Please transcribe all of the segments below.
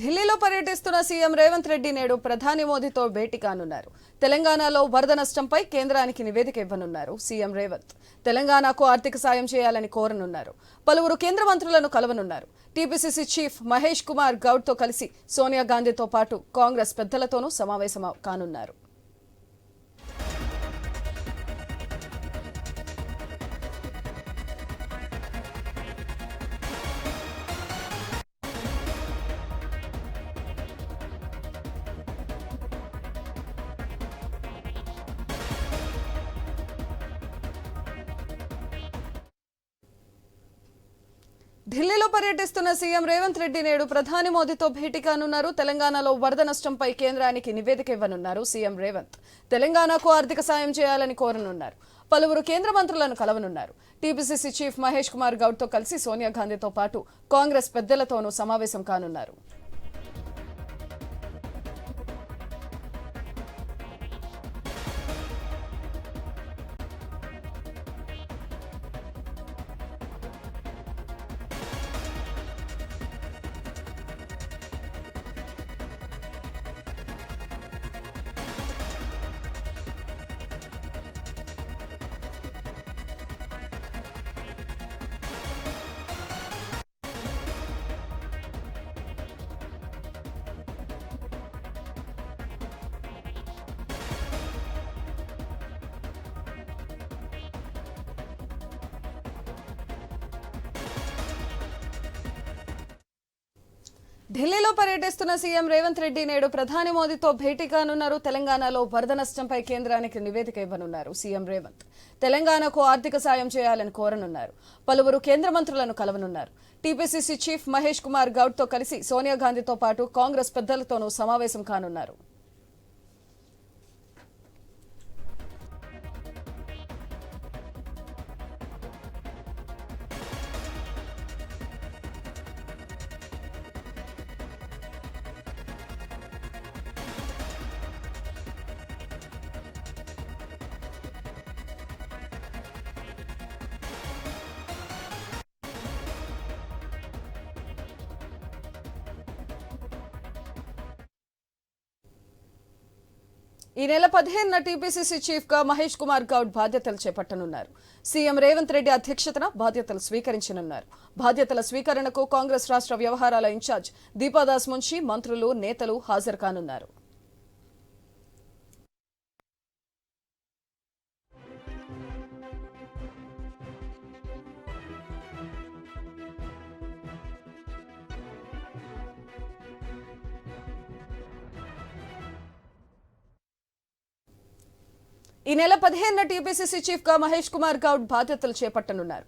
ఢిల్లీలో పర్యటిస్తున్న సీఎం రేవంత్ రెడ్డి నేడు ప్రధాని మోదీతో భేటీ కానున్నారు. తెలంగాణలో వరద నష్టంపై కేంద్రానికి నివేదిక ఇవ్వనున్నారు సీఎం రేవంత్. తెలంగాణకు ఆర్థిక సాయం చేయాలని కోరనున్నారు. పలువురు కేంద్ర మంత్రులను కలవనున్నారు. టీపీసీసీ చీఫ్ మహేష్ కుమార్ గౌడ్తో కలిసి సోనియా గాంధీతో పాటు కాంగ్రెస్ పెద్దలతోనూ సమావేశం కానున్నారు. ఢిల్లీలో పర్యటిస్తున్న సీఎం రేవంత్ రెడ్డి నేడు ప్రధాని మోదీతో భేటీ కానున్నారు. తెలంగాణలో వరద నష్టంపై కేంద్రానికి నివేదిక ఇవ్వనున్నారు సీఎం రేవంత్. తెలంగాణకు ఆర్థిక సాయం చేయాలని కోరనున్నారు. పలువురు కేంద్ర మంత్రులను కలవనున్నారు. టీపీసీసీ చీఫ్ మహేష్ కుమార్ గౌడ్తో కలిసి సోనియా గాంధీతో పాటు కాంగ్రెస్ పెద్దలతోనూ సమావేశం కానున్నారు. ఢిల్లీలో పర్యటిస్తున్న సీఎం రేవంత్ రెడ్డి నేడు ప్రధాని మోదీతో భేటీ కానున్నారు. తెలంగాణలో వరద నష్టంపై కేంద్రానికి నివేదిక ఇవ్వనున్నారు సీఎం రేవంత్. తెలంగాణకు ఆర్థిక సాయం చేయాలని కోరనున్నారు. పలువురు కేంద్ర మంత్రులను కలవనున్నారు. టీపీసీసీ చీఫ్ మహేష్ కుమార్ గౌడ్తో కలిసి సోనియా గాంధీతో పాటు కాంగ్రెస్ పెద్దలతోనూ సమావేశం కానున్నారు. ఈ నెల పదిహేనున టీపీసీసీ చీఫ్గా మహేష్ కుమార్ గౌడ్ బాధ్యతలు చేపట్టనున్నారు. సీఎం రేవంత్ రెడ్డి అధ్యక్షతన బాధ్యతలు స్వీకరించనున్నారు. బాధ్యతల స్వీకరణకు కాంగ్రెస్ రాష్ట్ర వ్యవహారాల ఇన్ఛార్జ్ దీపాదాస్ మున్షి మంత్రులు నేతలు హాజరు కానున్నారు. ఈ నెల పదిహేనున టీపీసీసీ చీఫ్గా మహేష్ కుమార్ గౌడ్ బాధ్యతలు చేపట్టనున్నారు.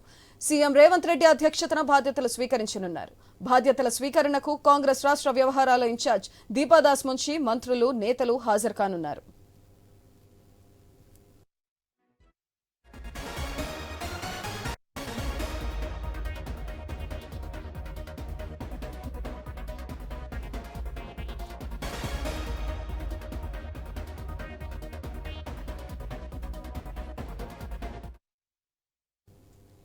సీఎం రేవంత్ రెడ్డి అధ్యక్షతన బాధ్యతలు స్వీకరించనున్నారు. బాధ్యతల స్వీకరణకు కాంగ్రెస్ రాష్ట్ర వ్యవహారాల ఇన్ఛార్జ్ దీపాదాస్ ముంచి మంత్రులు నేతలు హాజరు కానున్నారు.